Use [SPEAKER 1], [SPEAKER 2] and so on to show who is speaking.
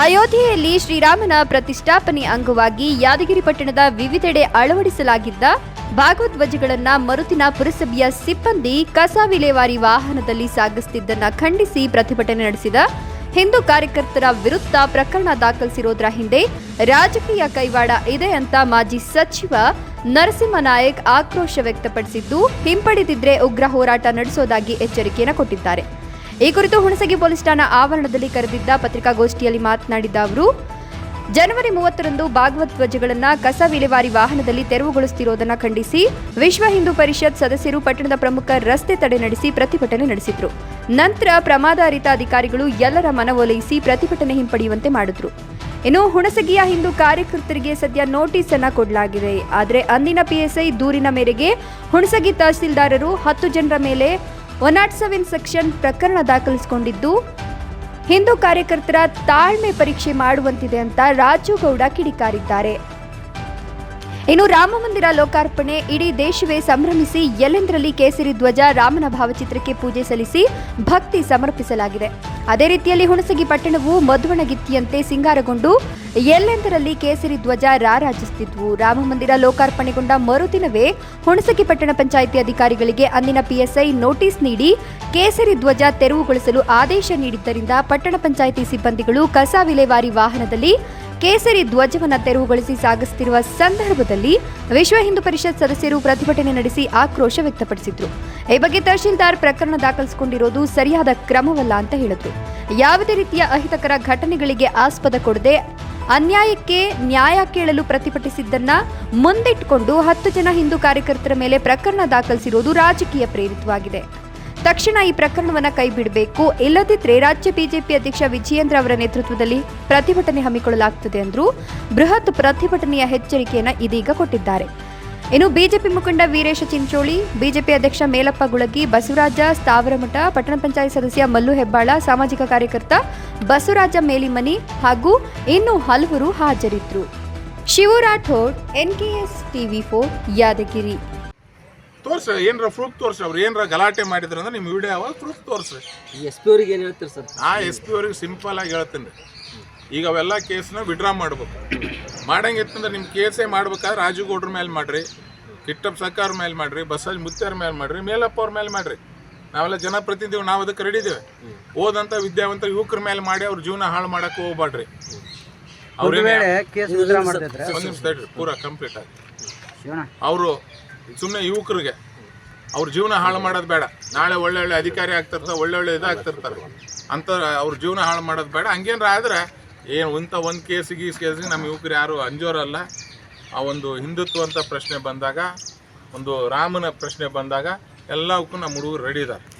[SPEAKER 1] ಅಯೋಧ್ಯೆಯಲ್ಲಿ ಶ್ರೀರಾಮನ ಪ್ರತಿಷ್ಠಾಪನೆ ಅಂಗವಾಗಿ ಯಾದಗಿರಿ ಪಟ್ಟಣದ ವಿವಿಧೆಡೆ ಅಳವಡಿಸಲಾಗಿದ್ದ ಭಾಗವಧ್ವಜಗಳನ್ನ ಮರುತಿನ ಪುರಸಭೆಯ ಸಿಬ್ಬಂದಿ ಕಸ ವಿಲೇವಾರಿ ವಾಹನದಲ್ಲಿ ಸಾಗಿಸುತ್ತಿದ್ದನ್ನ ಖಂಡಿಸಿ ಪ್ರತಿಭಟನೆ ನಡೆಸಿದ ಹಿಂದೂ ಕಾರ್ಯಕರ್ತರ ವಿರುದ್ಧ ಪ್ರಕರಣ ದಾಖಲಿಸಿರೋದ್ರ ಹಿಂದೆ ರಾಜಕೀಯ ಕೈವಾಡ ಇದೆ ಅಂತ ಮಾಜಿ ಸಚಿವ ನರಸಿಂಹನಾಯಕ್ ಆಕ್ರೋಶ ವ್ಯಕ್ತಪಡಿಸಿದ್ದು ಹಿಂಪಡೆದಿದ್ರೆ ಉಗ್ರ ಹೋರಾಟ ನಡೆಸೋದಾಗಿ ಎಚ್ಚರಿಕೆಯನ್ನು ಕೊಟ್ಟಿದ್ದಾರೆ. ಈ ಕುರಿತು ಹುಣಸಗಿ ಪೊಲೀಸ್ ಠಾಣಾ ಆವರಣದಲ್ಲಿ ಕರೆದಿದ್ದ ಪತ್ರಿಕಾಗೋಷ್ಠಿಯಲ್ಲಿ ಮಾತನಾಡಿದ ಅವರು, ಜನವರಿ ಮೂವತ್ತರಂದು ಭಾಗವತ್ ಧ್ವಜಗಳನ್ನು ಕಸ ವಿಲೇವಾರಿ ವಾಹನದಲ್ಲಿ ತೆರವುಗೊಳಿಸುತ್ತಿರುವುದನ್ನು ಖಂಡಿಸಿ ವಿಶ್ವ ಹಿಂದೂ ಪರಿಷತ್ ಸದಸ್ಯರು ಪಟ್ಟಣದ ಪ್ರಮುಖ ರಸ್ತೆ ತಡೆ ನಡೆಸಿ ಪ್ರತಿಭಟನೆ ನಡೆಸಿದ್ರು. ನಂತರ ಪ್ರಮಾದಾರಿತ ಅಧಿಕಾರಿಗಳು ಎಲ್ಲರ ಮನವೊಲೈಸಿ ಪ್ರತಿಭಟನೆ ಹಿಂಪಡೆಯುವಂತೆ ಮಾಡಿದ್ರು. ಇನ್ನು ಹುಣಸಗಿಯ ಹಿಂದೂ ಕಾರ್ಯಕರ್ತರಿಗೆ ಸದ್ಯ ನೋಟಿಸ್ ಅನ್ನ ಕೊಡಲಾಗಿದೆ. ಆದರೆ ಅಂದಿನ ಪಿಎಸ್ಐ ದೂರಿನ ಮೇರೆಗೆ ಹುಣಸಗಿ ತಹಸೀಲ್ದಾರರು ಹತ್ತು ಜನರ ಮೇಲೆ ಒನ್ ನಾಟ್ ಸೆವೆನ್ ಸೆಕ್ಷನ್ ಪ್ರಕರಣ ದಾಖಲಿಸಿಕೊಂಡಿದ್ದು, ಹಿಂದೂ ಕಾರ್ಯಕರ್ತರ ತಾಳ್ಮೆ ಪರೀಕ್ಷೆ ಮಾಡುವಂತಿದೆ ಅಂತ ರಾಜು ಗೌಡ ಕಿಡಿಕಾರಿದ್ದಾರೆ. ಇನ್ನು ರಾಮ ಮಂದಿರ ಲೋಕಾರ್ಪಣೆ, ಇಡೀ ದೇಶವೇ ಸಂಭ್ರಮಿಸಿ ಎಲ್ಲೆಂದರಲ್ಲಿ ಕೇಸರಿ ಧ್ವಜ ರಾಮನ ಭಾವಚಿತ್ರಕ್ಕೆ ಪೂಜೆ ಸಲ್ಲಿಸಿ ಭಕ್ತಿ ಸಮರ್ಪಿಸಲಾಗಿದೆ. ಅದೇ ರೀತಿಯಲ್ಲಿ ಹುಣಸಗಿ ಪಟ್ಟಣವು ಮಧುವಣಗಿತ್ತಿಯಂತೆ ಸಿಂಗಾರಗೊಂಡು ಎಲ್ಲೆಂದರಲ್ಲಿ ಕೇಸರಿ ಧ್ವಜ ರಾರಾಜಿಸುತ್ತಿದ್ವು. ರಾಮ ಮಂದಿರ ಲೋಕಾರ್ಪಣೆಗೊಂಡ ಮರುದಿನವೇ ಹುಣಸಗಿ ಪಟ್ಟಣ ಪಂಚಾಯಿತಿ ಅಧಿಕಾರಿಗಳಿಗೆ ಅಂದಿನ ಪಿಎಸ್ಐ ನೋಟಿಸ್ ನೀಡಿ ಕೇಸರಿ ಧ್ವಜ ತೆರವುಗೊಳಿಸಲು ಆದೇಶ ನೀಡಿದ್ದರಿಂದ ಪಟ್ಟಣ ಪಂಚಾಯಿತಿ ಸಿಬ್ಬಂದಿಗಳು ಕಸ ವಿಲೇವಾರಿ ವಾಹನದಲ್ಲಿ ಕೇಸರಿ ಧ್ವಜವನ್ನು ತೆರವುಗೊಳಿಸಿ ಸಾಗಿಸುತ್ತಿರುವ ಸಂದರ್ಭದಲ್ಲಿ ವಿಶ್ವ ಹಿಂದೂ ಪರಿಷತ್ ಸದಸ್ಯರು ಪ್ರತಿಭಟನೆ ನಡೆಸಿ ಆಕ್ರೋಶ ವ್ಯಕ್ತಪಡಿಸಿದ್ರು. ಈ ಬಗ್ಗೆ ತಹಶೀಲ್ದಾರ್ ಪ್ರಕರಣ ದಾಖಲಿಸಿಕೊಂಡಿರೋದು ಸರಿಯಾದ ಕ್ರಮವಲ್ಲ ಅಂತ ಹೇಳಿದ್ರು. ಯಾವುದೇ ರೀತಿಯ ಅಹಿತಕರ ಘಟನೆಗಳಿಗೆ ಆಸ್ಪದ ಕೊಡದೆ ಅನ್ಯಾಯಕ್ಕೆ ನ್ಯಾಯ ಕೇಳಲು ಪ್ರತಿಭಟಿಸಿದ್ದನ್ನ ಮುಂದಿಟ್ಟುಕೊಂಡು ಹತ್ತು ಜನ ಹಿಂದೂ ಕಾರ್ಯಕರ್ತರ ಮೇಲೆ ಪ್ರಕರಣ ದಾಖಲಿಸಿರುವುದು ರಾಜಕೀಯ ಪ್ರೇರಿತವಾಗಿದೆ. ತಕ್ಷಣ ಈ ಪ್ರಕರಣವನ್ನ ಕೈಬಿಡಬೇಕು. ಇಲ್ಲದಿದ್ದರೆ ರಾಜ್ಯ ಬಿಜೆಪಿ ಅಧ್ಯಕ್ಷ ವಿಜಯೇಂದ್ರ ಅವರ ನೇತೃತ್ವದಲ್ಲಿ ಪ್ರತಿಭಟನೆ ಹಮ್ಮಿಕೊಳ್ಳಲಾಗುತ್ತದೆ ಎಂದರು ಬೃಹತ್ ಪ್ರತಿಭಟನೆಯ ಎಚ್ಚರಿಕೆಯನ್ನು ಇದೀಗ ಕೊಟ್ಟಿದ್ದಾರೆ. ಇನ್ನು ಬಿಜೆಪಿ ಮುಖಂಡ ವೀರೇಶ ಚಿಂಚೋಳಿ, ಬಿಜೆಪಿ ಅಧ್ಯಕ್ಷ ಮೇಲಪ್ಪ ಗುಳಗಿ, ಬಸವರಾಜ ಸ್ಥಾವರಮಠ, ಪಟ್ಟಣ ಪಂಚಾಯತ್ ಸದಸ್ಯ ಮಲ್ಲು ಹೆಬ್ಬಾಳ, ಸಾಮಾಜಿಕ ಕಾರ್ಯಕರ್ತ ಬಸವರಾಜ ಮೇಲಿಮನಿ ಹಾಗೂ ಇನ್ನೂ ಹಲವರು ಹಾಜರಿದ್ದರು Shivu Rathod NKS TV four Yadgiri.
[SPEAKER 2] ತೋರ್ಸಿ ಏನರ ಪ್ರೂಫ್ ತೋರ್ಸಿ ಅವ್ರು ಏನರ ಗಲಾಟೆ ಮಾಡಿದ್ರು ಅಂದ್ರೆ ನಿಮ್ಮ ವಿಡಿಯೋ ಅವ ಪ್ರೂಫ್ ತೋರ್ಸಿ.
[SPEAKER 3] ಎಸ್ ಪಿ ಅವ್ರಿಗೆ ಏನು ಹೇಳ್ತೀರಿ ಸರ್?
[SPEAKER 2] ಆ ಎಸ್ ಪಿ ಅವ್ರಿಗೆ ಸಿಂಪಲ್ ಆಗಿ ಹೇಳ್ತೀನಿ ಈಗ ಅವೆಲ್ಲ ಕೇಸ್ನ ವಿಡ್ರಾ ಮಾಡ್ಬೇಕು. ಮಾಡಂಗಿತ್ತಂದ್ರೆ ನಿಮ್ಮ ಕೇಸೇ ಮಾಡ್ಬೇಕಾದ್ರೆ ರಾಜುಗೌಡ್ರ ಮೇಲೆ ಮಾಡ್ರಿ ಕಿಟ್ಟಪ್ಪ ಸರ್ಕಾರ ಮೇಲೆ ಮಾಡ್ರಿ ಬಸವರಾಜ್ ಮುತ್ಯಾರ ಮೇಲೆ ಮಾಡ್ರಿ ಮೇಲಪ್ಪ ಅವ್ರ ಮೇಲೆ ಮಾಡ್ರಿ. ನಾವೆಲ್ಲ ಜನಪ್ರತಿನಿಧಿಗಳು ನಾವು ಅದಕ್ಕೆ ರೆಡಿ ಇದ್ದೇವೆ ಓದಂತ ವಿದ್ಯಾವಂತ ಯುವಕರ ಮೇಲೆ ಮಾಡಿ ಅವ್ರ ಜೀವನ ಹಾಳು ಮಾಡಕ್ಕೆ ಹೋಗ್ಬಾಡ್ರಿ ಅವ್ರ ಪೂರ ಕಂಪ್ಲೀಟ್ ಆಗಿ. ಅವರು ಸುಮ್ಮನೆ ಯುವಕರಿಗೆ. ಅವ್ರ ಜೀವನ ಹಾಳು ಮಾಡೋದು ಬೇಡ. ನಾಳೆ ಒಳ್ಳೆ ಒಳ್ಳೆ ಅಧಿಕಾರಿ ಆಗ್ತಿರ್ತಾರೆ ಒಳ್ಳೆ ಒಳ್ಳೆ ಇದಾಗ್ತಿರ್ತಾರೆ. ಅಂತ ಅವ್ರ ಜೀವನ ಹಾಳು ಮಾಡೋದು ಬೇಡ. ಹಂಗೇನಾರ ಆದರೆ, ಏನು ಇಂಥ ಒಂದು ಕೇಸಿಗೆ ಈ ಕೇಸಿಗೆ ನಮ್ಮ ಯುವಕರು ಯಾರು ಅಂಜೋರಲ್ಲ. ಆ ಒಂದು ಹಿಂದುತ್ವ ಅಂತ ಪ್ರಶ್ನೆ ಬಂದಾಗ, ಒಂದು ರಾಮನ ಪ್ರಶ್ನೆ ಬಂದಾಗ ಎಲ್ಲವಕ್ಕೂ ನಮ್ಮ ಹುಡುಗರು ರೆಡಿ ಇದ್ದಾರೆ